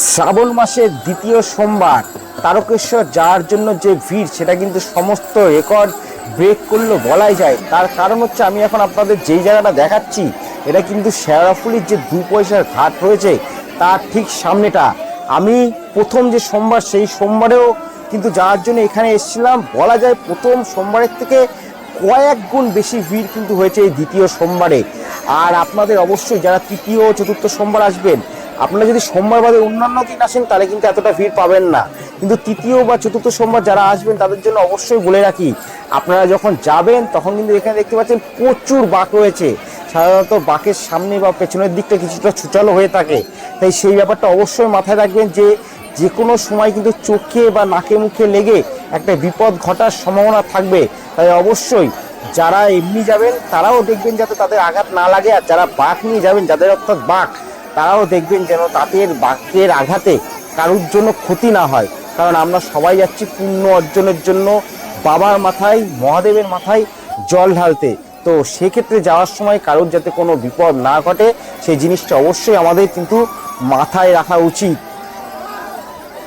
শ্রাবণ মাসের দ্বিতীয় সোমবার, তারকেশ্বর যাওয়ার জন্য যে ভিড়, সেটা কিন্তু সমস্ত রেকর্ড ব্রেক করল বলাই যায়। তার কারণ হচ্ছে, আমি এখন আপনাদের যেই জায়গাটা দেখাচ্ছি, এটা কিন্তু শেয়ারাফুলির যে দু পয়সার ঘাট রয়েছে, তার ঠিক সামনেটা। আমি প্রথম যে সোমবার, সেই সোমবারেও কিন্তু যাওয়ার জন্য এখানে এসেছিলাম। বলা যায় প্রথম সোমবারের থেকে কয়েক গুণ বেশি ভিড় কিন্তু হয়েছে এই দ্বিতীয় সোমবারে। আর আপনাদের অবশ্যই যারা তৃতীয় চতুর্থ সোমবার আসবেন আপনারা যদি সোমবার বাদে অন্যান্য দিন আসেন, তাহলে কিন্তু এতটা ভিড় পাবেন না। কিন্তু তৃতীয় বা চতুর্থ সোমবার যারা আসবেন, তাদের জন্য অবশ্যই বলে রাখি, আপনারা যখন যাবেন, তখন কিন্তু এখানে দেখতে পাচ্ছেন প্রচুর বাঁক রয়েছে। সাধারণত বাঁকের সামনে বা পেছনের দিকটা কিছুটা ছুচালো হয়ে থাকে। তাই সেই ব্যাপারটা অবশ্যই মাথায় রাখবেন যে যে কোনো সময় কিন্তু চোখে বা নাকে মুখে লেগে একটা বিপদ ঘটার সম্ভাবনা থাকবে। তাই অবশ্যই যারা এমনি যাবেন, তারাও দেখবেন যাতে তাদের আঘাত না লাগে। আর যারা বাঘ নিয়ে যাবেন, যাদের অর্থাৎ বাঘ তারাও দেখবেন যেন তাদের বাক্যের আঘাতে কারুর জন্য ক্ষতি না হয়। কারণ আমরা সবাই যাচ্ছি পুণ্য অর্জনের জন্য, বাবার মাথায়, মহাদেবের মাথায় জল ঢালতে। তো সেক্ষেত্রে যাওয়ার সময় কারোর যাতে কোনো বিপদ না ঘটে, সেই জিনিসটা অবশ্যই আমাদের কিন্তু মাথায় রাখা উচিত।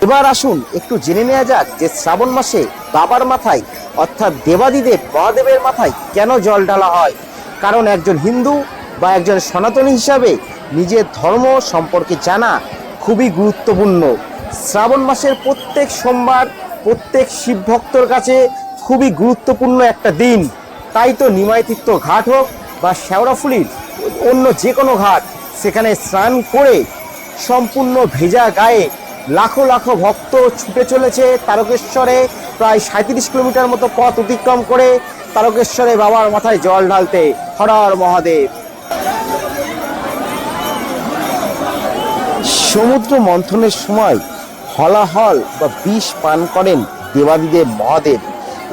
এবার আসুন, একটু জেনে নেওয়া যাক যে শ্রাবণ মাসে বাবার মাথায়, অর্থাৎ দেবাদিদেব মহাদেবের মাথায় কেন জল ঢালা হয়? কারণ একজন হিন্দু বা একজন সনাতনী হিসাবে নিজের ধর্ম সম্পর্কে জানা খুবই গুরুত্বপূর্ণ। শ্রাবণ মাসের প্রত্যেক সোমবার, প্রত্যেক শিব ভক্তর কাছে খুবই গুরুত্বপূর্ণ একটা দিন। তাই তো নিমাইতীর্থ ঘাট হোক বা শেওড়াফুলির অন্য যে কোনো ঘাট, সেখানে স্নান করে সম্পূর্ণ ভেজা গায়ে লাখো লাখো ভক্ত ছুটে চলেছে তারকেশ্বরে, প্রায় সাঁত্রিশ কিলোমিটার মতো পথ অতিক্রম করে তারকেশ্বরে বাবার মাথায় জল ঢালতে। হর হর মহাদেব। সমুদ্র মন্থনের সময় হলাহল বা বিষ পান করেন দেবাদিদেব মহাদেব।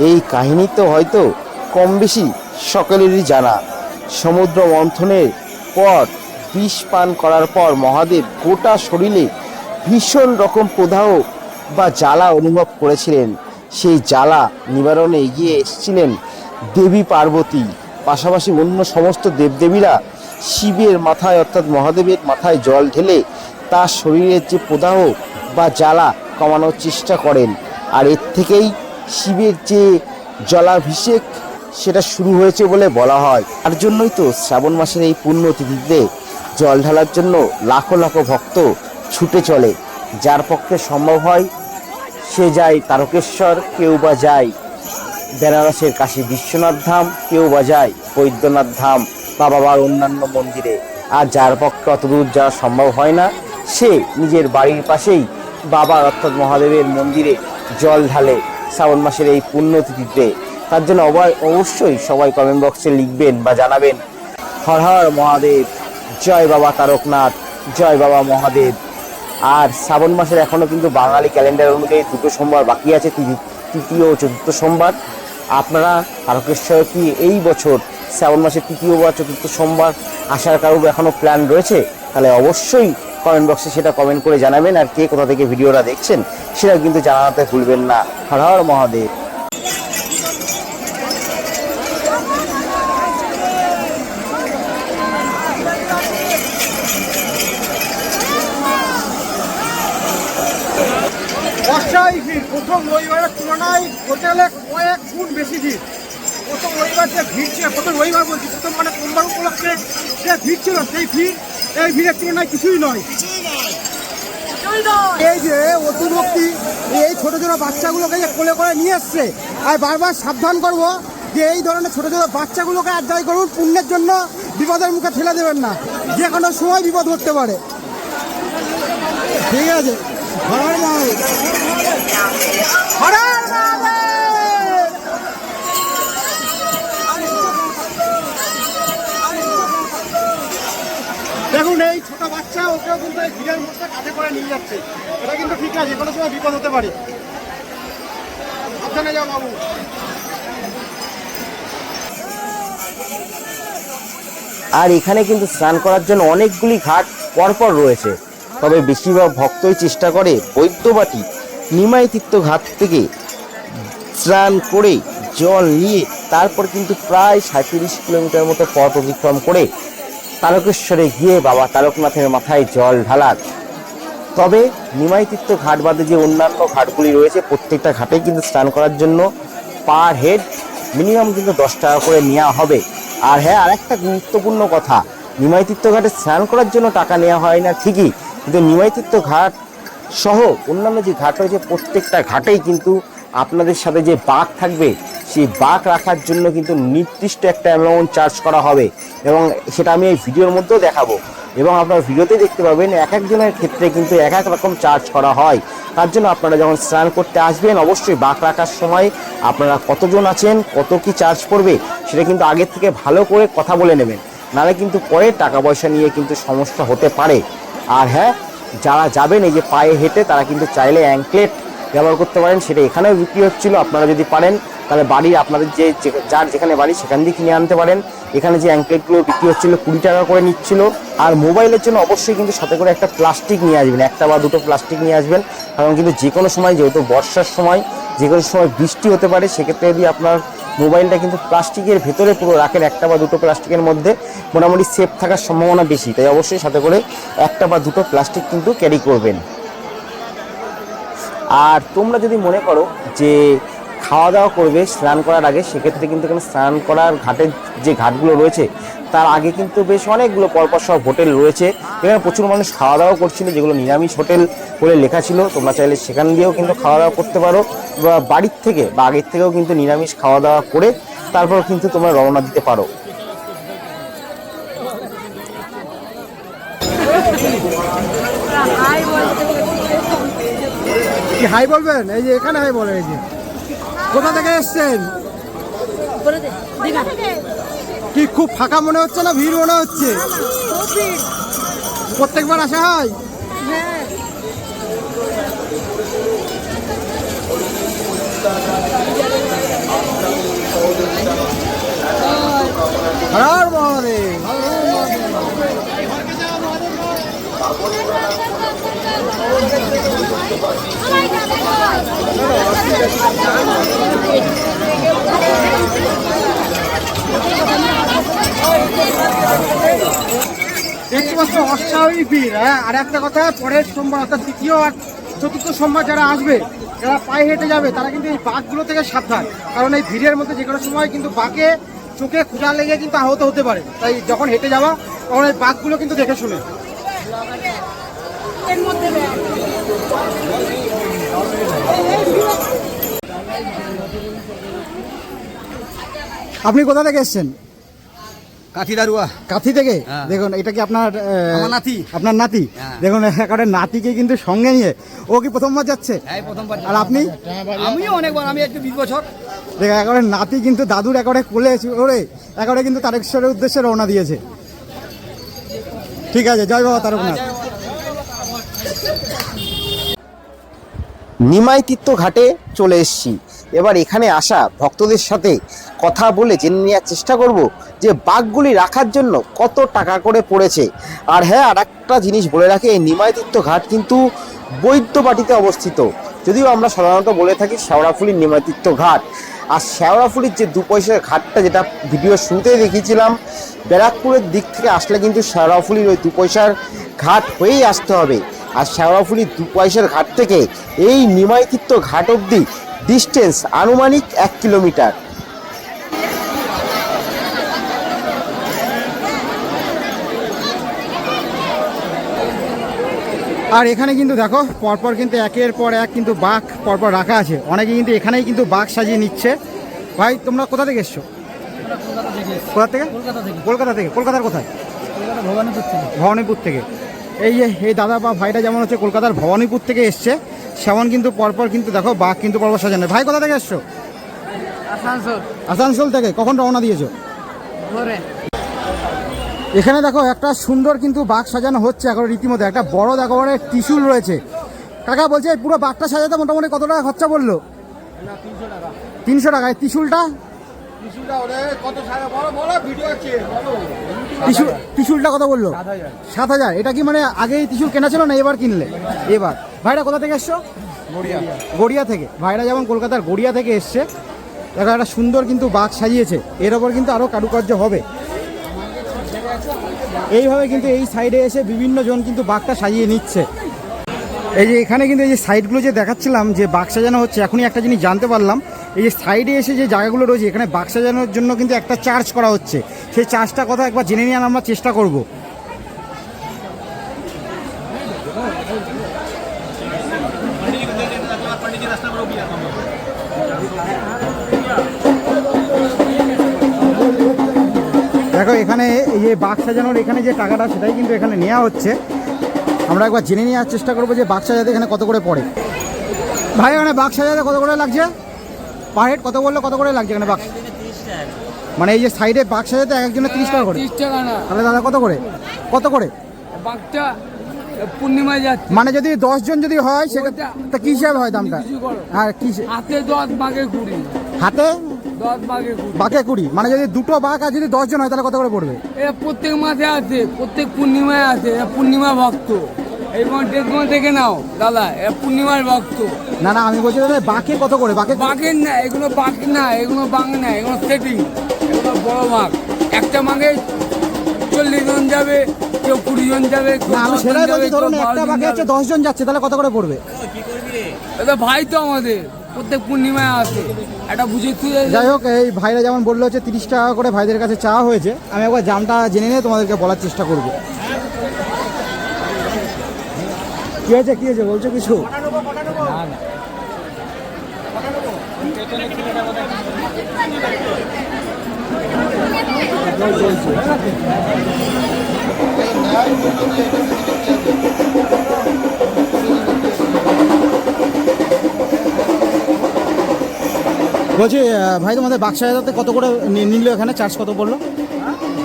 এই কাহিনী তো হয়তো কম বেশি সকলেরই জানা। সমুদ্র মন্থনের পর বিষ পান করার পর মহাদেব গোটা শরীরে ভীষণ রকম প্রদাহ বা জ্বালা অনুভব করেছিলেন। সেই জ্বালা নিবারণে এগিয়ে এসেছিলেন দেবী পার্বতী। পাশাপাশি অন্য সমস্ত দেবদেবীরা শিবের মাথায় অর্থাৎ মহাদেবের মাথায় জল ঢেলে তার শরীরের যে প্রদাহ বা জ্বালা কমানোর চেষ্টা করেন। আর এর থেকেই শিবের যে জলাভিষেক, সেটা শুরু হয়েছে বলে বলা হয়। তার জন্যই তো শ্রাবণ মাসের এই পুণ্য তিথিতে জল ঢালার জন্য লাখো লাখো ভক্ত ছুটে চলে। যার পক্ষে সম্ভব হয়, সে যায় তারকেশ্বর, কেউ বা যায় বেনারসের কাশী বিশ্বনাথ ধাম, কেউ বা যায় বৈদ্যনাথ ধাম বা বাবার অন্যান্য মন্দিরে। আর যার পক্ষে অতদূর যাওয়া সম্ভব হয় না সে নিজের বাড়ির পাশেই বাবা অর্থাৎ মহাদেবের মন্দিরে জল ঢালে শ্রাবণ মাসের এই পুণ্যতিথিতে। তার জন্য অবাই- অবশ্যই সবাই কমেন্ট বক্সে লিখবেন বা জানাবেন। হর হর মহাদেব, জয় বাবা তারকনাথ, জয় বাবা মহাদেব। আর শ্রাবণ মাসের এখনও কিন্তু বাঙালি ক্যালেন্ডার অনুযায়ী দুটো সোমবার বাকি আছে তৃতীয় ও চতুর্থ সোমবার। আপনারা তারকেশ্বরে কি এই বছর শ্রাবণ মাসের তৃতীয় বা চতুর্থ সোমবার আসার কারও এখনও প্ল্যান রয়েছে? তাহলে অবশ্যই কমেন্ট বক্সে সেটা কমেন্ট করে জানাবেন আর কে কোথা থেকে ভিডিওটা দেখছেন সেটা কিন্তু জানাতে ভুলবেন না। হর হর মহাদেব। ভিড়। প্রথম রবিবারের তুলনায় হোটেলে কয়েক গুণ বেশি ভিড়। প্রথম রবিবার যে ভিড় ছিল, প্রথম রবিবার বলছি, প্রথম মানে সোমবার উপলক্ষে যে ভিড় ছিল, সেই ভিড় এই ভিড়ের তুলনায় কিছুই নয় এই যে অতিভক্তি, এই ছোট ছোট বাচ্চাগুলোকে যে কোলে করে নিয়ে এসছে, আর বারবার সাবধান করব যে এই ধরনের ছোট ছোট বাচ্চাগুলোকে যাই করুন, পুণ্যের জন্য বিপদের মুখে ঠেলে দেবেন না যে কোনো সময় বিপদ ঘটতে পারে ঠিক আছে হর হর মহাদেব। হর হর মহাদেব। দেখুন এই ছোট বাচ্চা, ওকেও কিন্তু এই ভিড়ের মধ্যে কাঁধে করে নিয়ে যাচ্ছে। এটা কিন্তু ঠিক আছে কোনো সময় বিপদ হতে পারে। সাবধানে যাও বাবু। আর এখানে কিন্তু স্নান করার জন্য অনেকগুলি ঘাট পরপর রয়েছে। তবে বেশিরভাগ ভক্তই চেষ্টা করে বৈদ্যবাটি নিমাই তীর্থ ঘাট থেকে স্নান করে জল নিয়ে তারপর কিন্তু প্রায় সাঁত্রিশ কিলোমিটার মতো পথ অতিক্রম করে তারকেশ্বরে গিয়ে বাবা তারকনাথের মাথায় জল ঢালার তবে নিমাইতীর্থ ঘাট বাদে যে অন্যান্য ঘাটগুলি রয়েছে, প্রত্যেকটা ঘাটেই কিন্তু স্নান করার জন্য পার হেড মিনিমাম কিন্তু দশ টাকা করে নেওয়া হবে। আর হ্যাঁ আরেকটা গুরুত্বপূর্ণ কথা, নিমাইতীর্থ ঘাটে স্নান করার জন্য টাকা নেওয়া হয় না ঠিকই, কিন্তু নিমাইতীর্থ ঘাট সহ অন্যান্য যে ঘাট রয়েছে, প্রত্যেকটা ঘাটেই কিন্তু আপনাদের সাথে যে বাঘ থাকবে সেই বাঘ রাখার জন্য কিন্তু নির্দিষ্ট একটা অ্যামাউন্ট চার্জ করা হবে। এবং সেটা আমি এই ভিডিওর মধ্যেও দেখাবো। এবং আপনারা ভিডিওতে দেখতে পাবেন এক একজনের ক্ষেত্রে কিন্তু এক এক রকম চার্জ করা হয়। তার জন্য আপনারা যখন স্নান করতে আসবেন, অবশ্যই বাঘ রাখার সময় আপনারা কতজন আছেন, কত কি চার্জ পড়বে, সেটা কিন্তু আগের থেকে ভালো করে কথা বলে নেবেন। নাহলে কিন্তু পরে টাকা পয়সা নিয়ে কিন্তু সমস্যা হতে পারে। আর হ্যাঁ যারা যাবেন এই যে পায়ে হেঁটে, তারা কিন্তু চাইলে অ্যাঙ্কলেট ব্যবহার করতে পারেন। সেটা এখানেও বিক্রি হচ্ছিল। আপনারা যদি পারেন তাহলে বাড়ি আপনাদের যে যার যেখানে বাড়ি সেখান দিয়ে কিনে আনতে পারেন। এখানে যে অ্যাঙ্কলেটগুলো বিক্রি হচ্ছিল কুড়ি টাকা করে নিচ্ছিল। আর মোবাইলের জন্য অবশ্যই কিন্তু সাথে করে একটা প্লাস্টিক নিয়ে আসবেন, একটা বা দুটো প্লাস্টিক নিয়ে আসবেন। কারণ কিন্তু যে কোনো সময় যেহেতু বর্ষার সময়, যে কোনো সময় বৃষ্টি হতে পারে, সেক্ষেত্রে যদি আপনার মোবাইলটা কিন্তু প্লাস্টিকের ভেতরে পুরো রাখেন একটা বা দুটো প্লাস্টিকের মধ্যে, মোটামুটি সেফ থাকার সম্ভাবনা বেশি। তাই অবশ্যই সাথে করে একটা বা দুটো প্লাস্টিক কিন্তু ক্যারি করবেন। আর তোমরা যদি মনে করো যে খাওয়া দাওয়া করবে, স্নান করার আগে, সেক্ষেত্রে কিন্তু এখানে স্নান করার ঘাটের যে ঘাটগুলো রয়েছে, তার আগে কিন্তু বেশ অনেকগুলো পরপর সব হোটেল রয়েছে। এখানে প্রচুর মানুষ খাওয়া দাওয়া করছিল, যেগুলো নিরামিষ হোটেল বলে লেখা ছিল। তোমরা চাইলে সেখান দিয়েও কিন্তু খাওয়া দাওয়া করতে পারো। বা বাড়ির থেকে বা আগের থেকেও কিন্তু নিরামিষ খাওয়া দাওয়া করে তারপর কিন্তু তোমরা রওনা দিতে পারো। হাই বলবেন? এই যে এখানে হাই বলেন, এই যে। কোথা থেকে এসছেন? কি খুব ফাঁকা মনে হচ্ছে না? ভিড় মনে হচ্ছে? প্রত্যেকবার আসা হয়? হর মহাদেব। অস্বাভাবিক ভিড় হ্যাঁ? আর একটা কথা, পরের সোমবার, অর্থাৎ দ্বিতীয় আর চতুর্থ সোমবার যারা আসবে, যারা পায়ে হেঁটে যাবে, তারা কিন্তু এই বাঘগুলো থেকে সাবধান। কারণ এই ভিড়ের মধ্যে যে কোনো সময় কিন্তু বাঘে চোখে ক্ষুধা লেগে কিন্তু আহত হতে পারে। তাই যখন হেঁটে যাওয়া, তখন এই বাঘগুলো কিন্তু দেখে শুনে। আপনি কোথা থেকে এসেছেন? কাঠি দারুয়া কাথি থেকে? হ্যাঁ। দেখুন এটা কি আপনার নাতি। আপনার নাতি? হ্যাঁ। দেখুন একেবারে নাতিকে কিন্তু সঙ্গে নিয়ে ও কি প্রথমবার যাচ্ছে? আর আপনি? আমিও অনেকবার আমি একটু বিশ বছর। দেখো একেবারে নাতি কিন্তু দাদুর একেবারে কোলে ওরে একেবারে কিন্তু তারেশ্বরের উদ্দেশ্যে রওনা দিয়েছে। ঠিক আছে জয় বাবা তারকনাথ। নিমাই তীর্থ ঘাটে চলে এসেছি। এবার এখানে আসা ভক্তদের সাথে কথা বলে জেনে নেওয়ার চেষ্টা করব যে বাঘগুলি রাখার জন্য কত টাকা করে পড়েছে। আর হ্যাঁ আর একটা জিনিস বলে রাখি, এই নিমাই তীর্থ ঘাট কিন্তু বৈদ্যবাটিতে অবস্থিত। যদিও আমরা সাধারণত বলে থাকি শেওড়াফুলির নিমাই তীর্থ ঘাট। আর শেওড়াফুলির যে দু পয়সার ঘাটটা, যেটা ভিডিও শুরুতেই দেখিয়েছিলাম, ব্যারাকপুরের দিক থেকে আসলে কিন্তু শেওড়াফুলির ওই দু পয়সার ঘাট হয়েই আসতে হবে। আর শেওড়াফুলির দু পয়সার ঘাট থেকে এই নিমাইতীর্থ ঘাট অবধি ডিস্টেন্স আনুমানিক এক কিলোমিটার আর এখানে কিন্তু দেখো পরপর কিন্তু একের পর এক কিন্তু বাঘ পরপর রাখা আছে। অনেকে কিন্তু এখানেই কিন্তু বাঘ সাজিয়ে নিচ্ছে। ভাই তোমরা কোথা থেকে এসছো? কোথা থেকে? কলকাতা থেকে। কলকাতার কোথায়? ভবানীপুর থেকে। ভবানীপুর থেকে। এই যে এই দাদা বা ভাইটা যেমন হচ্ছে কলকাতার ভবানীপুর থেকে এসছে সেমন কিন্তু পরপর কিন্তু দেখো বাঘ কিন্তু পরপর সাজানো ভাই কোথা থেকে এসছো? আসানসোল। আসানসোল থেকে? কখন রওনা দিয়েছ? এখানে দেখো একটা সুন্দর কিন্তু বাঘ সাজানো হচ্ছে এখন রীতিমতো। একটা বড় দেখো মানে ত্রিশুল রয়েছে। কাকা বলছে পুরো বাঘটা সাজাতে মোটামুটি কত টাকা খরচা বলল? তিনশো টাকা। তিনশো এই ত্রিশুলটা? ত্রিশুল ত্রিশুলটা কত বলল? সাত হাজার। এটা কি মানে আগে এই ত্রিশুল কেনা ছিল না এবার কিনলে? এবার। ভাইরা কোথা থেকে এসছো? গড়িয়া। থেকে। ভাইরা যেমন কলকাতার গড়িয়া থেকে এসছে দেখো একটা সুন্দর কিন্তু বাঘ সাজিয়েছে। এর ওপর কিন্তু আরও কারুকার্য হবে। এইভাবে কিন্তু এই সাইডে এসে বিভিন্ন জন কিন্তু বাঘটা সাজিয়ে নিচ্ছে। এই যে এখানে কিন্তু এই যে সাইডগুলো যে দেখাচ্ছিলাম যে বাঘ সাজানো হচ্ছে এখনই একটা জিনিস জানতে পারলাম। এই যে সাইডে এসে যে জায়গাগুলো রয়েছে, এখানে বাক্স সাজানোর জন্য কিন্তু একটা চার্জ করা হচ্ছে। সেই চার্জটা কথা একবার জেনে নিয়ে আমরা চেষ্টা করব। দেখো, এখানে এই যে বাক্স সাজানোর এখানে যে টাকাটা, সেটাই কিন্তু এখানে নেওয়া হচ্ছে। আমরা একবার জেনে নেওয়ার চেষ্টা করব যে বাক্স সাজাতে এখানে কত করে পড়ে। ভাই, এখানে বাক্স সাজাতে কত করে লাগছে? পার হেড কত বলল কত করে লাগছে এখানে বাক্স মানে এই যে সাইডে বাক্স সাজাতে এক একজনের তিরিশ টাকা করে। তিরিশ টাকা না। তাহলে দাদা কত করে? কত করে? বাঘটা পূর্ণিমায় যাচ্ছে। মানে যদি জন যদি হয় তা কি হিসাবে হয় দামটা? হ্যাঁ কি হাতে দশ বাঘে কুড়ি। হাতে? দশ বাঘে কুড়ি। বাকে কুড়ি। মানে যদি দুটো বাঘ আর যদি জন হয় তাহলে কত করে পড়বে? প্রত্যেক মাসে আছে প্রত্যেক পূর্ণিমায় আছে পূর্ণিমা ভক্ত। এই ডেটগুলো দেখে নাও দাদা পূর্ণিমার ভক্ত। না না আমি বলছি দাদা বাকে কত করে? বাকে না এগুলো বাঘ না এগুলো বাঘ না এগুলো সেটিং। এগুলো বড় মাঘ একটা মাঘে চল্লিশ জন যাবে কেউ কুড়ি জন যাবে আমি সেটাই বলছি ধরুন একটা বাঘে দশ জন যাচ্ছে তাহলে কত করে পড়বে? এটা ভাই তো আমাদের প্রত্যেক পূর্ণিমায় আসে। এটা বুঝে তুই যাই হোক এই ভাইরা যেমন বলল হচ্ছে তিরিশ টাকা করে ভাইদের কাছে চাওয়া হয়েছে আমি একবার জামটা জেনে নিয়ে তোমাদেরকে বলার চেষ্টা করব। কি হয়েছে কি হয়েছে, বলছো কিছু? বলছি ভাই, তোমাদের বাক্সা কত করে নিল এখানে? চার্জ কত পড়ল?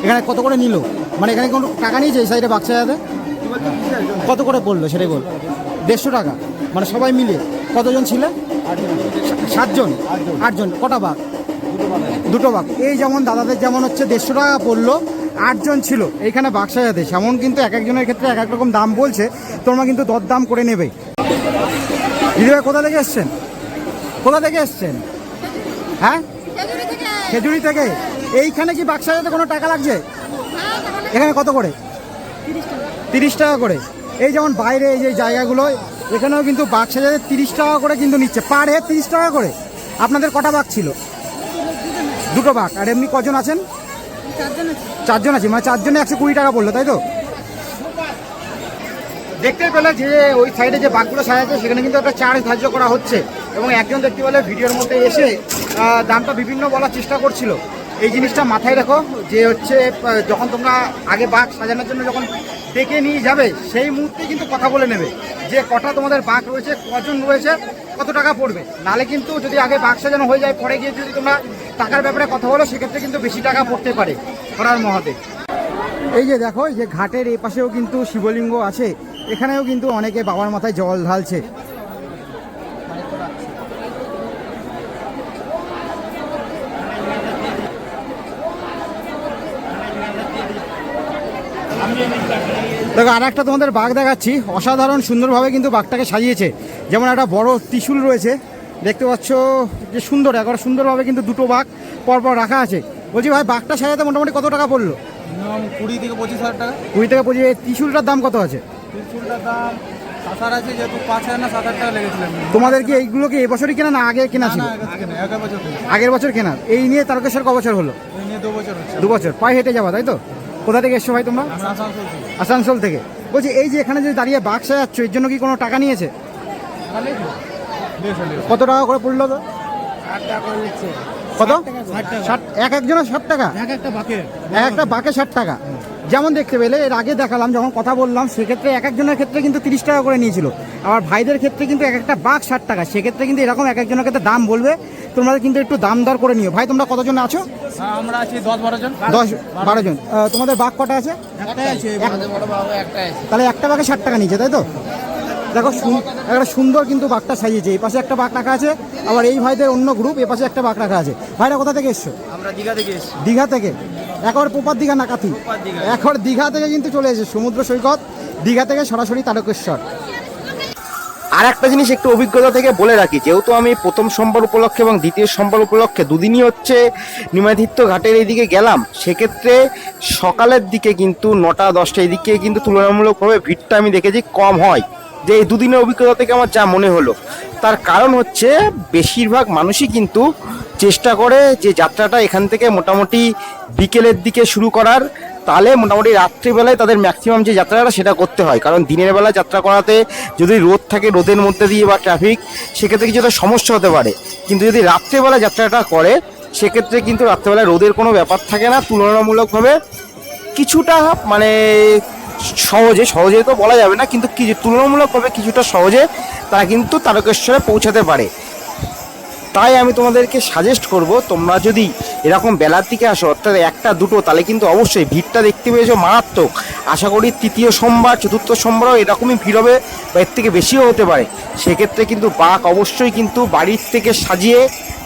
এখানে কত করে নিল? মানে এখানে কোনো টাকা নিয়েছে এই সাইডে বাক্সা কত করে পড়ল সেটাই বল। দেড়শো টাকা। মানে সবাই মিলে কতজন ছিল? সাতজন। আটজন। কটা বাঘ? দুটো বাঘ। এই যেমন দাদাদের যেমন হচ্ছে দেড়শো টাকা পড়ল, আটজন ছিল। এইখানে বাক্সা যাতে সেমন কিন্তু এক একজনের ক্ষেত্রে এক এক রকম দাম বলছে। তোমরা কিন্তু দরদাম করে নেবে। দিদিভাই কোথা থেকে এসছেন? কোথা থেকে এসছেন? হ্যাঁ? খেজুরি থেকে। এইখানে কি বাক্সা যেতে কোনো টাকা লাগছে? এখানে কত করে? তিরিশ টাকা করে। এই যেমন বাইরে এই যে জায়গাগুলো, এখানেও কিন্তু বাক্সা যেতে তিরিশ টাকা করে কিন্তু নিচ্ছে। পার হেড তিরিশ টাকা করে। আপনাদের কটা বাঘ ছিল? দুটো বাঘ। আর এমনি কজন আছেন? চারজন আছে। মানে চারজনে একশো কুড়ি টাকা পড়ল, তাই তো? দেখতে পেলে যে ওই সাইডে যে বাঘগুলো সাজাচ্ছে সেখানে কিন্তু একটা চার্জ ধার্য করা হচ্ছে। এবং একজন দেখতে পেলে ভিডিওর মধ্যে এসে দামটা বিভিন্ন বলার চেষ্টা করছিল। এই জিনিসটা মাথায় রাখো যে হচ্ছে যখন তোমরা আগে বাঘ সাজানোর জন্য যখন ডেকে নিয়ে যাবে, সেই মুহূর্তে কিন্তু কথা বলে নেবে যে কটা তোমাদের বাঘ রয়েছে, কজন রয়েছে, কত টাকা পড়বে। নালে কিন্তু যদি আগে বাঘ সাজানো হয়ে যায়, পরে গিয়ে যদি তোমরা টাকার ব্যাপারে কথা বলো, সেক্ষেত্রে কিন্তু বেশি টাকা পড়তে পারে করার মহাদেব এই যে দেখো যে ঘাটের এই পাশেও কিন্তু শিবলিঙ্গ আছে। এখানেও কিন্তু অনেকে বাবার মাথায় জল ঢালছে। দেখো আর একটা তোমাদের বাঘ দেখাচ্ছি। অসাধারণ সুন্দরভাবে কিন্তু বাঘটাকে সাজিয়েছে। যেমন একটা বড় ত্রিশূল রয়েছে। দেখতে পাচ্ছ যে সুন্দর একবার সুন্দরভাবে কিন্তু দুটো বাঘ পরপর রাখা আছে। বলছি ভাই বাঘটা সাজাতে মোটামুটি কত টাকা পড়ল? কুড়ি থেকে পঁচিশ হাজার টাকা। কুড়ি থেকে পঁচিশ ত্রিশূলটার দাম কত আছে? ত্রিশুলটার দাম তোমাদের কি এইগুলো কি এবছরই কেনা না আগে কেনা ছিল? আগের বছর কেনা। এই নিয়ে তারকেশ্বর ক বছর হলো? দু বছর। পায়ে হেঁটে যাবা তাই তো? কোথা থেকে এসছো ভাই তোমরা? আসানসোল থেকে। বলছি এই যে এখানে যদি দাঁড়িয়ে বাঘ সাজাচ্ছ এর জন্য কি কোনো টাকা নিয়েছে? কত টাকা করে পড়ল তো? কত? ষাট এক একজনের ষাট টাকা? এক একটা বাকে ষাট টাকা। যেমন দেখতে পেলে এর আগে দেখালাম যখন কথা বললাম সেক্ষেত্রে এক একজনের ক্ষেত্রে কিন্তু তিরিশ টাকা করে নিয়েছিল। আবার ভাইদের ক্ষেত্রে কিন্তু এক একটা বাঘ ষাট টাকা সেক্ষেত্রে কিন্তু এরকম এক একজনের ক্ষেত্রে দাম বলবে তোমরা কিন্তু একটু দাম দর করে নিও। ভাই তোমরা কতজন আছো? আমরা আছি দশ বারো জন। দশ বারো জন। তোমাদের বাঘ কটা আছে? তাহলে একটা বাঘে ষাট টাকা নিয়েছে তাই তো? দেখো একটা সুন্দর কিন্তু বাঘটা সাজিয়েছে। এই পাশে একটা বাঘ রাখা আছে আবার এই ভাইদের অন্য গ্রুপ এ পাশে একটা বাঘ রাখা আছে। ভাইরা কোথা থেকে এসছো? আমরা দীঘা থেকে দীঘা থেকে? একবার পোপার দীঘা না কাথি? এখন দীঘা। থেকে কিন্তু চলে এসেছে সমুদ্র সৈকত দীঘা থেকে সরাসরি তারকেশ্বর। আর একটা জিনিস একটু অভিজ্ঞতা থেকে বলে রাখি যেহেতু আমি প্রথম সোমবার উপলক্ষে এবং দ্বিতীয় সোমবার উপলক্ষে দুদিনই হচ্ছে নিমাতীর্থ ঘাটের এইদিকে গেলাম সেক্ষেত্রে সকালের দিকে কিন্তু নটা দশটা এদিকে কিন্তু তুলনামূলকভাবে ভিড়টা আমি দেখেছি কম হয়। যে এই দুদিনের অভিজ্ঞতা থেকে আমার যা মনে হলো। তার কারণ হচ্ছে বেশিরভাগ মানুষই কিন্তু চেষ্টা করে যে যাত্রাটা এখান থেকে মোটামুটি বিকেলের দিকে শুরু করার, তাহলে মোটামুটি রাত্রিবেলায় তাদের ম্যাক্সিমাম যে যাত্রাটা সেটা করতে হয়। কারণ দিনের বেলা যাত্রা করাতে যদি রোদ থাকে রোদের মধ্যে দিয়ে বা ট্রাফিক সেক্ষেত্রে কিছুটা সমস্যা হতে পারে। কিন্তু যদি রাত্রেবেলা যাত্রাটা করে, সেক্ষেত্রে কিন্তু রাত্রেবেলায় রোদের কোনো ব্যাপার থাকে না। তুলনামূলকভাবে কিছুটা মানে সহজে সহজে তো বলা যাবে না, কিন্তু তুলনামূলকভাবে কিছুটা সহজে তারা কিন্তু তারকেশ্বরে পৌঁছাতে পারে। তাই আমি তোমাদেরকে সাজেস্ট করব, তোমরা যদি এরকম বেলার দিকে আসো, অর্থাৎ একটা, দুটো, তাহলে কিন্তু অবশ্যই ভিড়টা দেখতে পেয়েছ মারাত্মক। আশা করি তৃতীয় সোমবার, চতুর্থ সোমবারও এরকমই ভিড় হবে বা এর থেকে বেশিও হতে পারে। সেক্ষেত্রে কিন্তু বাঘ অবশ্যই কিন্তু বাড়ির থেকে সাজিয়ে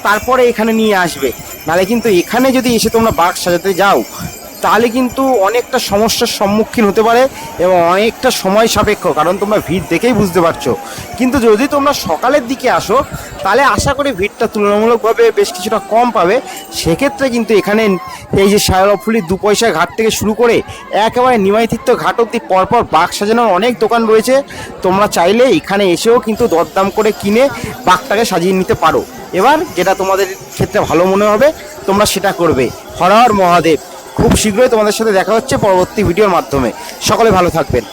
তারপরে এখানে নিয়ে আসবে। নাহলে কিন্তু এখানে যদি এসে তোমরা বাঘ সাজাতে যাও তাহলে কিন্তু অনেকটা সমস্যার সম্মুখীন হতে পারে এবং অনেকটা সময় সাপেক্ষ, কারণ তোমরা ভিড় দেখেই বুঝতে পারছ। কিন্তু যদি তোমরা সকালের দিকে আসো, তাহলে আশা করি ভিড়টা তুলনামূলকভাবে বেশ কিছুটা কম পাবে। সেক্ষেত্রে কিন্তু এখানে এই যে শায়রফুলির দু পয়সা ঘাট থেকে শুরু করে একেবারে নিমাইতিত্ব ঘাট অব্দি পরপর বাঘ সাজানোর অনেক দোকান রয়েছে। তোমরা চাইলে এখানে এসেও কিন্তু দরদাম করে কিনে বাঘটাকে সাজিয়ে নিতে পারো। এবার যেটা তোমাদের ক্ষেত্রে ভালো মনে হবে, তোমরা সেটা করবে। হর হর মহাদেব। খুব শীঘ্রই তোমাদের সাথে দেখা হচ্ছে পরবর্তী ভিডিওর মাধ্যমে। সকলে ভালো থাকবেন।